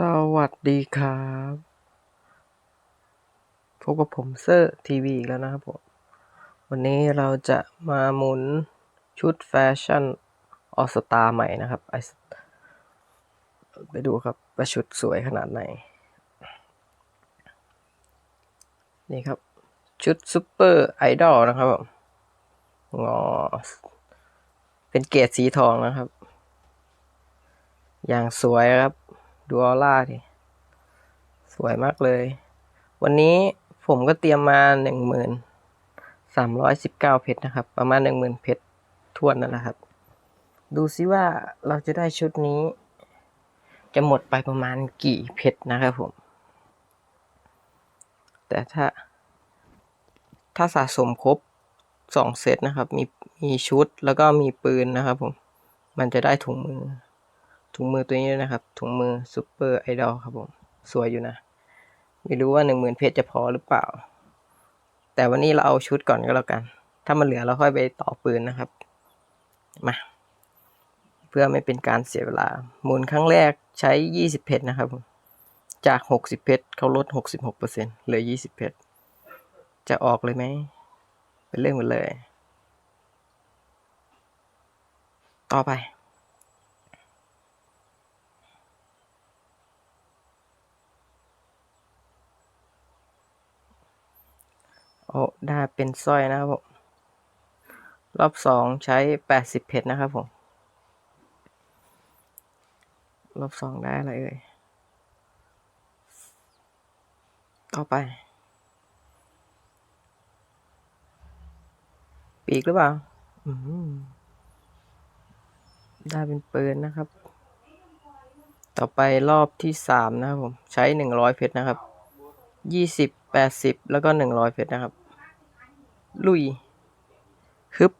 สวัสดีครับพบกับผมเซอร์ทีวีอีกแล้วนะครับผม วันนี้เราจะมาหมุนชุดแฟชั่นออสตาใหม่นะครับ ไปดูครับว่าชุดสวยขนาดไหน นี่ครับ ชุดซูเปอร์ไอดอลนะครับผมงอเป็นเกรดสีทองนะครับ อย่างสวยครับ ดูออร่าดิสวยมากเลย วันนี้ผมก็เตรียมมาหนึ่งหมื่นสามร้อยสิบเก้าเพชรนะครับ ประมาณหนึ่งหมื่นเพชรทวนนั่นแหละครับ ดูซิว่าเราจะได้ชุดนี้ จะหมดไปประมาณกี่เพชรนะครับผม แต่ถ้า ถ้าสะสมครบสองเซตนะครับ มีมีชุดแล้วก็มีปืนนะครับผม มันจะได้ถุงมือ ถุงมือตัวนี้นะครับ ถุงมือซูเปอร์ไอดอลครับผม สวยอยู่นะ ไม่รู้ว่าหนึ่งหมื่นเพชรจะพอหรือเปล่า แต่วันนี้เราเอาชุดก่อนก็แล้วกัน ถ้ามันเหลือเราค่อยไปต่อปืนนะครับ มา เพื่อไม่เป็นการเสียเวลาหมุนครั้งแรกใช้ยี่สิบเพชรนะครับ จากหกสิบเพชรเขาลดหกสิบหกเปอร์เซ็นต์เหลือยี่สิบเพชรจะออกเลยไหม เป็นเรื่องหมดเลย ต่อไป ได้เป็นสร้อยนะครับผมรอบสองใช้แปดสิบเพชรนะครับผมรอบสองได้อะไรเอ่ยต่อไป ปีกหรือเปล่าได้เป็นปืนนะครับ ต่อไปรอบที่สามนะครับผม ใช้หนึ่งร้อยเพชรนะครับยี่สิบแปดสิบแล้วก็หนึ่งร้อยเพชรนะครับ ลุย ฮึบ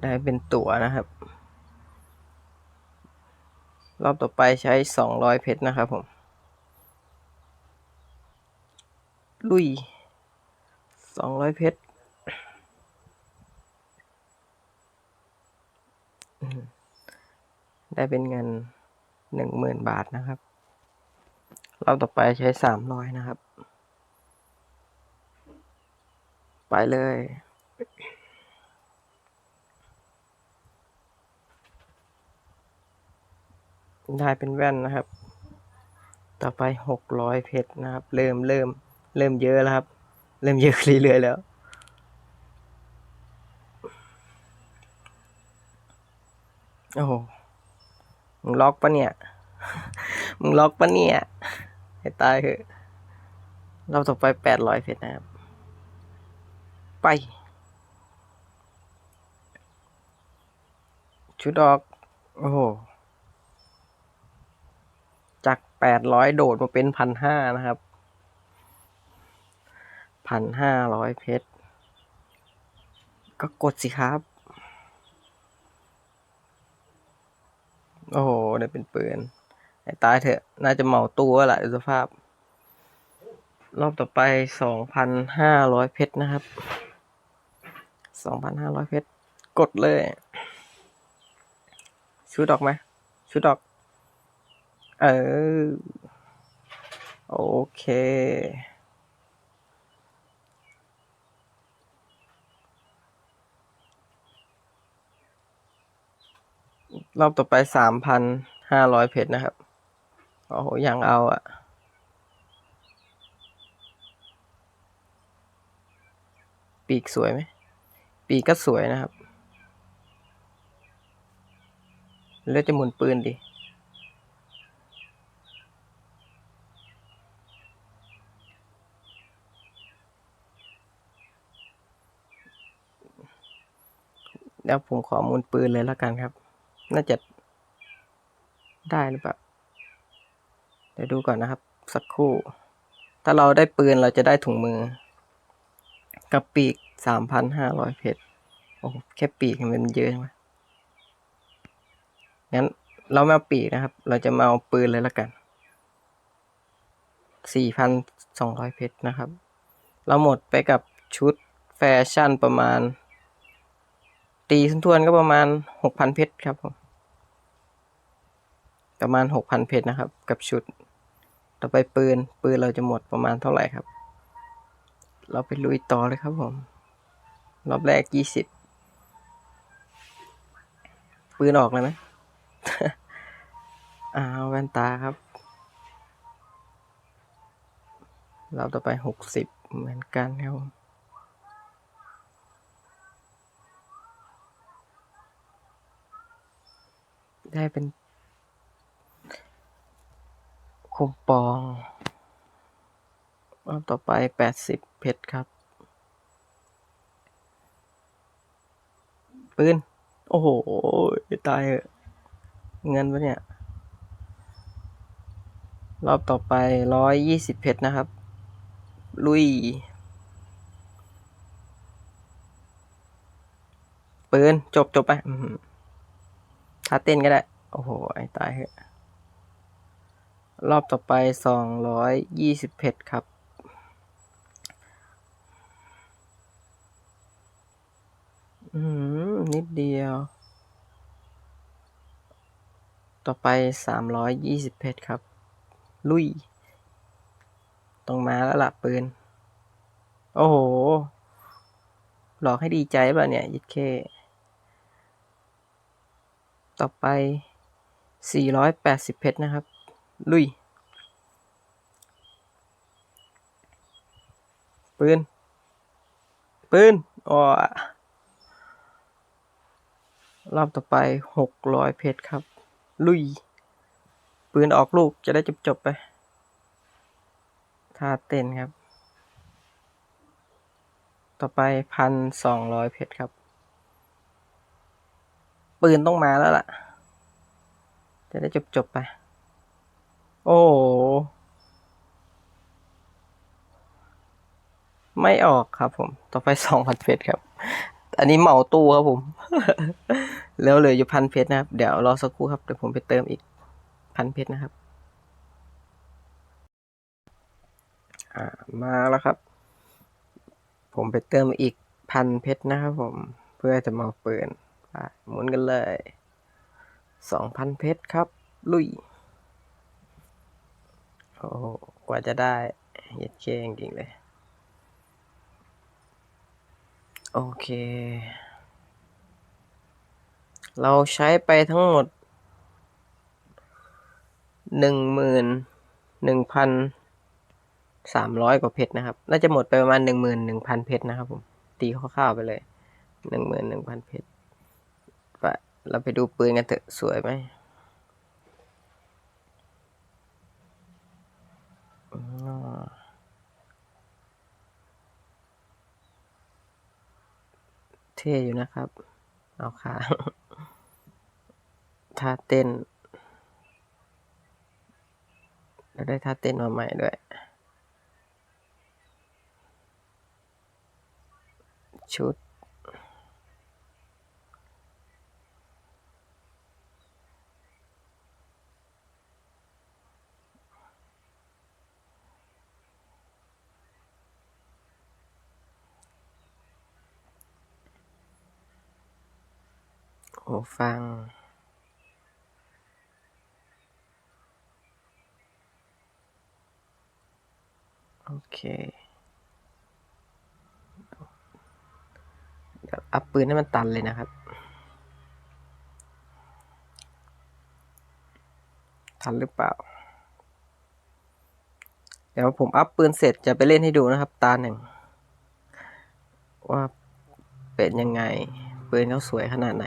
ได้เป็นตั๋วนะครับ รอบต่อไปใช้สองร้อยเพชรนะครับผม ลุยสองร้อยเพชรได้เป็นเงิน หนึ่งหมื่นบาทนะครับรอบต่อไปใช้สามร้อยนะครับ ไปเลยได้เป็นแว่นนะครับ ต่อไปหกร้อยเพชรนะครับ เริ่มเริ่มเริ่มเยอะแล้วครับ เริ่มเยอะเรื่อยๆแล้ว โอ้โห มึงล็อกปะเนี่ย มึงล็อกปะเนี่ยให้ตายเถอะเราต่อไปแปดร้อยเพชรนะครับ ไป ชุดออก โอ้โห จากแปดร้อยโดดมาเป็นพันห้านะครับพันห้าร้อยเพชร ก็กดสิครับ โอ้โหได้เป็นปืนไอ้ตายเถอะ น่าจะเหมาตัวแหละดูสภาพ รอบต่อไปสองพันห้าร้อยเพชรนะครับสองพันห้าร้อยเพชร กดเลย ชุดออกไหมชุดออก เออ โอเค รอบต่อไปสามพันห้าร้อยเพชรนะครับ โอ้โหยังเอาอะปีกสวยไหม ปีกก็สวยนะครับ แล้วจะหมุนปืนดิแล้วผมขอมุนปืนเลยแล้วกันครับ น่าจะได้หรือเปล่า เดี๋ยวดูก่อนนะครับ สักครู่ ถ้าเราได้ปืนเราจะได้ถุงมือ กับปีกสามพันห้าร้อยเพชร โอ้โหแค่ปีกมันเยอะใช่ไหมงั้นเราไม่เอาปีกนะครับ เราจะมาเอาปืนเลยล้วกันสี่พันสองร้อยเพชรนะครับ เราหมดไปกับชุดแฟชั่นประมาณ ตีทวนก็ประมาณหกพันเพชรครับผมประมาณหกพันเพชรนะครับ กับชุด ต่อไปปืน ปืนเราจะหมดประมาณเท่าไหร่ครับ เราไปลุยต่อเลยครับผม รอบแรกยี่สิบปืนออกเลยไหมอ้าวแว่นตาครับรอบต่อไปหกสิบเหมือนกันครับผม ได้เป็นคุมปองรอบต่อไปแปดสิบเพชรครับ ปืน โอ้โห ตายเงินปะเนี่ย รอบต่อไปร้อยยี่สิบเพชรนะครับ ลุย ปืน จบจบไปอื้อหือ ถ้าเต้นก็ได้ โอ้โห ไอ้ตายเหอะรอบต่อไปสองร้อยยี่สิบเพชรครับ อืม นิดเดียว ต่อไปสามร้อยยี่สิบเพชรครับ ลุยต้องมาแล้วล่ะปืน โอ้โห หลอกให้ดีใจป่ะเนี่ย ยิดเค ต่อไปสี่ร้อยแปดสิบเพชรนะครับ ลุย ปืน ปืนอ๋อรอบต่อไปหกร้อยเพชรครับ ลุย ปืนออกลูกจะได้จบจบไปท่าเต้นครับ ต่อไปพันสองร้อยเพชรครับ ปืนต้องมาแล้วล่ะ จะได้จบจบๆไป โอ้ไม่ออกครับผม ต่อไปสองพันเพชรครับ อันนี้เหมาตู้ครับผม แล้วเหลืออยู่พันเพชรนะครับ เดี๋ยวรอสักครู่ครับ เดี๋ยวผมไปเติมอีกพันเพชรนะครับ อ่า มาแล้วครับ ผมไปเติมอีกพันเพชรนะครับผม เพื่อจะมาเปิด หมุนกันเลยสองพันเพชรครับ ลุย โอ้โหกว่าจะได้เย็ดเคจริงๆเลย โอเค เราใช้ไปทั้งหมดหนึ่งหมื่นหนึ่งพันสามร้อยกว่าเพชรนะครับ น่าจะหมดไปประมาณหนึ่งหมื่นหนึ่งพันเพชรนะครับผม ตีคร่าวๆไปเลยหนึ่งหมื่นหนึ่งพันเพชร เราไปดูปืนกันเถอะสวยไหมเท่อยู่นะครับ เอาขาท่าเต้นเราได้ท่าเต้นมาใหม่ด้วย ชุด หูฟัง โอเคเดี๋ยวอัพปืนให้มันตันเลยนะครับ ทันหรือเปล่า เดี๋ยวผมอัพปืนเสร็จจะไปเล่นให้ดูนะครับ ตาหนึ่ง ว่าเป็นยังไง ปืนเขาสวยขนาดไหน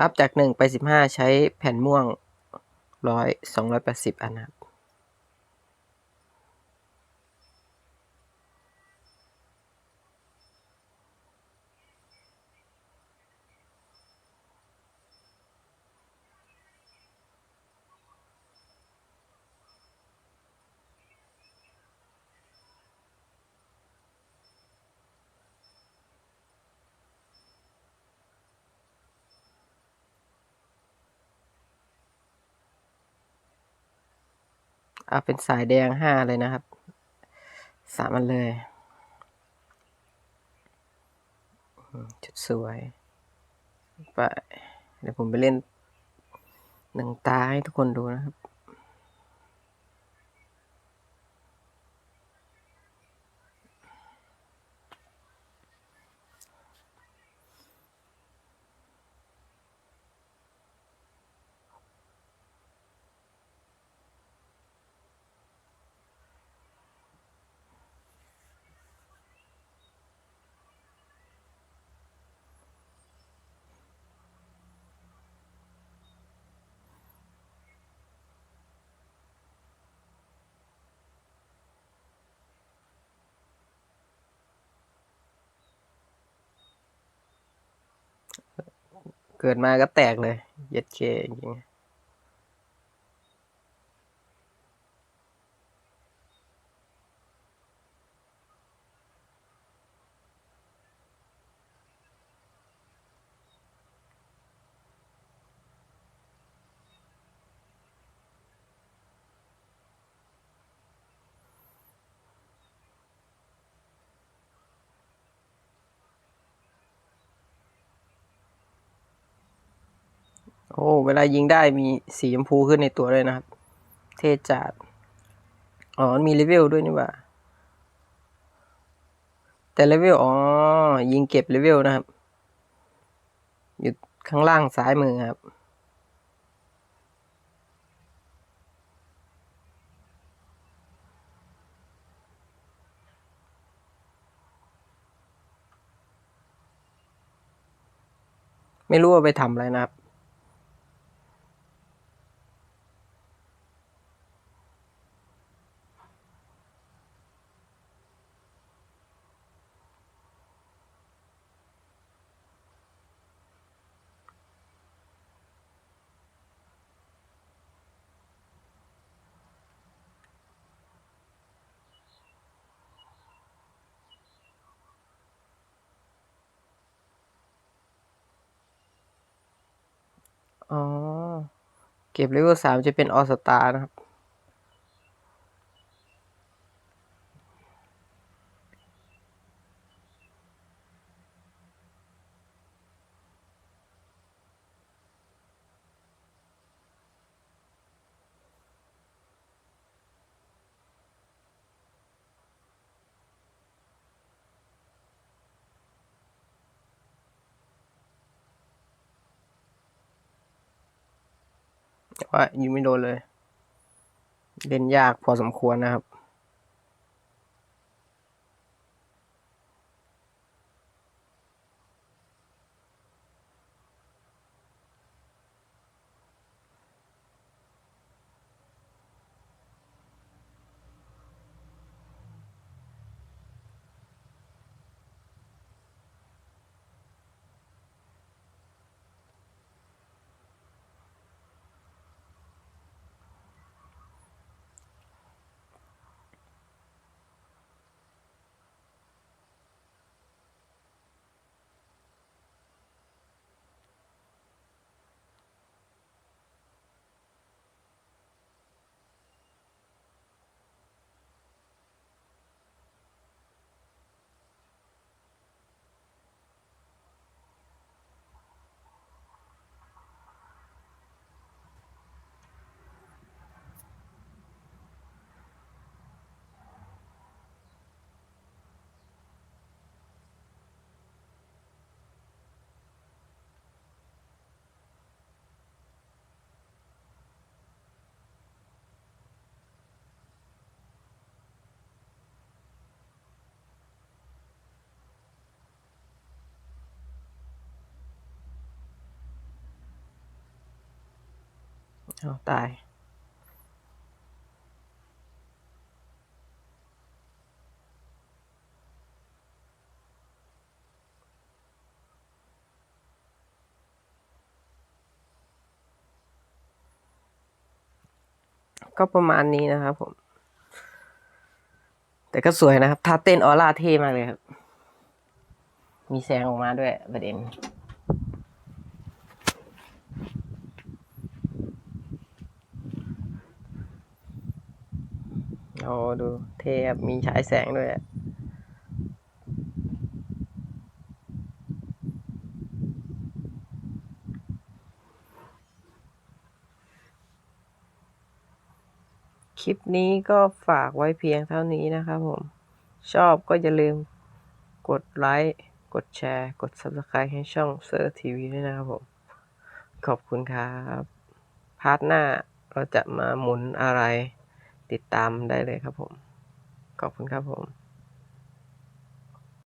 อัพจากหนึ่งไปสิบห้าใช้แผ่นม่วงร้อยสองร้อยแปดสิบอันครับ เอาเป็นสายแดงห้าเลยนะครับ สามอันเลย จุดสวย ไป เดี๋ยวผมไปเล่นหนึ่งตาให้ทุกคนดูนะครับ เกิดมาก็แตกเลย เย็ดเคจริง โอ้ เวลายิงได้มีสีชมพูขึ้นในตัวเลยนะครับ เทจัดอ๋อ มีเลเวลด้วยนี่ว่า แต่เลเวล อ๋อ ยิงเก็บเลเวลนะครับ อยู่ข้างล่างซ้ายมือครับ ไม่รู้ว่าไปทำอะไรนะครับ อ๋อ เก็บเลเวลสามจะเป็นออสตานะครับ แต่ว่ายิงไม่โดนเลย เล่นยากพอสมควรนะครับ เอาตาย ก็ประมาณนี้นะครับผม แต่ก็สวยนะครับท่าเต้นออร่าเท่มากเลยครับ มีแสงออกมาด้วยประเด็น โอ้ดูเทครับมีฉายแสงด้วยอะคลิปนี้ก็ฝากไว้เพียงเท่านี้นะครับผม ชอบก็อย่าลืมกดไลค์ กดแชร์ กด Subscribe ให้ช่องเซอร์ทีวีด้วยนะครับผม ขอบคุณครับ พาร์ทหน้าเราจะมาหมุนอะไร ติดตามได้เลยครับผม ขอบคุณครับผม